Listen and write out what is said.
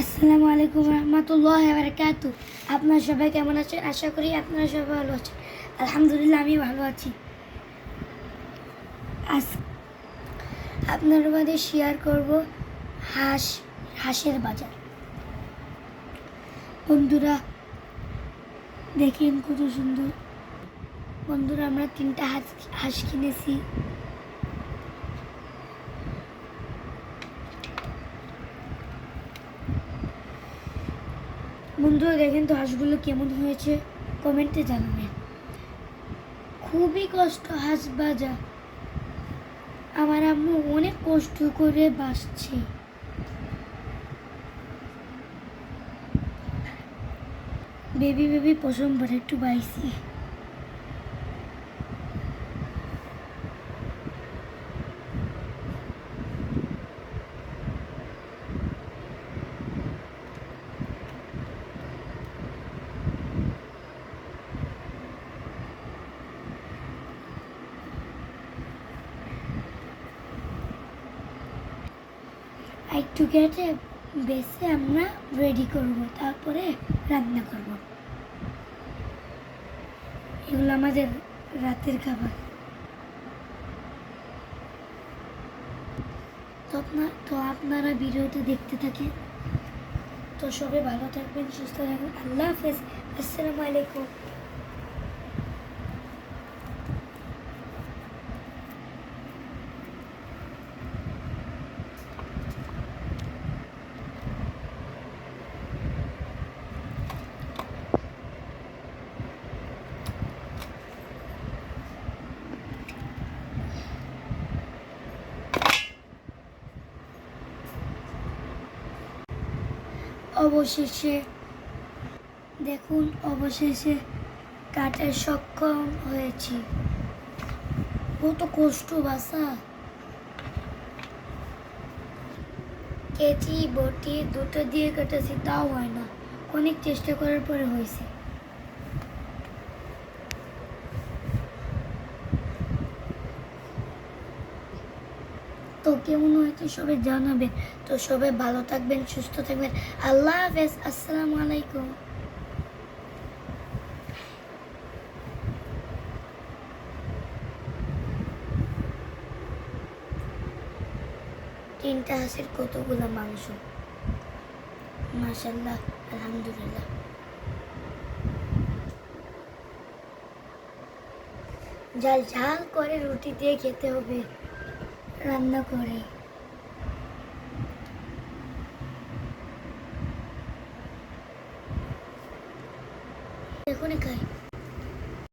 আসসালামু আলাইকুম রহমতুল্লাহ বারকাত আপনার সবাই কেমন আছেন? আশা করি আপনারা সবাই ভালো আছেন। আলহামদুলিল্লাহ আমি ভালো আছি। আজ আপনার মধ্যে শেয়ার করব হাঁস, হাঁসের বাজার। বন্ধুরা, দেখেন কত সুন্দর। বন্ধুরা, আমরা তিনটা হাঁস হাঁস কিনেছি। বন্ধুরা দেখেন তো হাঁসগুলো কেমন হয়েছে? কমেন্টে জানাবেন। খুবই কষ্ট হাঁস বাজা আমার আম্মু অনেক কষ্ট করে বাসছে বেবি বেবি প্রথমবার একটু বাইছি একটু কেটে বেছে আমরা রেডি করব, তারপরে রান্না করব। এগুলো আমাদের রাতের খাবার। তো আপনার, তো আপনারা ভিডিওটা দেখতে থাকেন। তো সবাই ভালো থাকবেন, সুস্থ থাকবেন। আল্লাহ হাফেজ। আসসালামু আলাইকুম। অবশেষে, দেখুন, অবশেষে কাটে সক্ষম হয়েছি। কত কষ্ট বাসা কেচি, বটি দুটো দিয়ে কেটেছি তাও হয় না। অনেক চেষ্টা করার পরে হয়েছে। তো কেমন হয়েছে সবাই জানাবেন তো সবাই ভালো থাকবেন, সুস্থ থাকবেন। আল্লাহ হাফেজ, আসসালামু আলাইকুম। তিনটা হাঁসের কতগুলো মাংস? মাশাল্লাহ আলহামদুলিল্লাহ। ঝাল ঝাল করে রুটি দিয়ে খেতে হবে। রান্না করে। এখনই খাই।